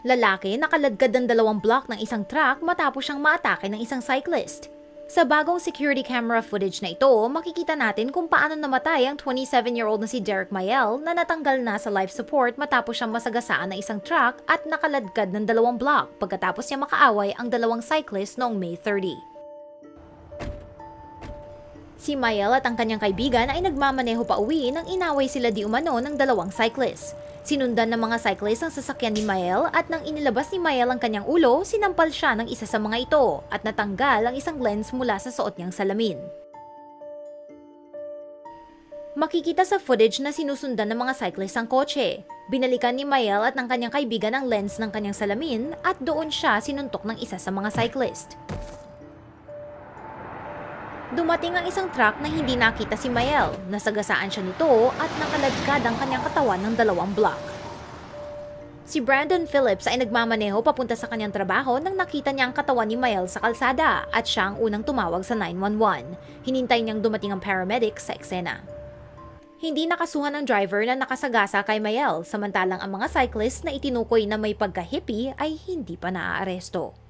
Lalaki nakaladkad ng dalawang block ng isang truck matapos siyang maatake ng isang cyclist. Sa bagong security camera footage na ito, makikita natin kung paano namatay ang 27-year-old na si Derek Mayel na natanggal na sa life support matapos siyang masagasaan ng isang truck at nakaladkad ng dalawang block pagkatapos niya makaaway ang dalawang cyclist noong May 30. Si Mayel at ang kanyang kaibigan ay nagmamaneho pa uwi nang inaway sila di umano ng dalawang cyclist. Sinundan ng mga cyclist ang sasakyan ni Mayel at nang inilabas ni Mayel ang kanyang ulo, sinampal siya ng isa sa mga ito at natanggal ang isang lens mula sa suot niyang salamin. Makikita sa footage na sinusundan ng mga cyclist ang kotse. Binalikan ni Mayel at ng kanyang kaibigan ang lens ng kanyang salamin at doon siya sinuntok ng isa sa mga cyclist. Dumating ang isang truck na hindi nakita si Mayel. Nasagasaan siya nito at nakaladkad ang kanyang katawan ng dalawang block. Si Brandon Phillips ay nagmamaneho papunta sa kanyang trabaho nang nakita niya ang katawan ni Mayel sa kalsada at siya ang unang tumawag sa 911. Hinintay niyang dumating ang paramedic sa eksena. Hindi nakasuhan ang driver na nakasagasa kay Mayel, samantalang ang mga cyclist na itinukoy na may pagka-hippie ay hindi pa naaaresto.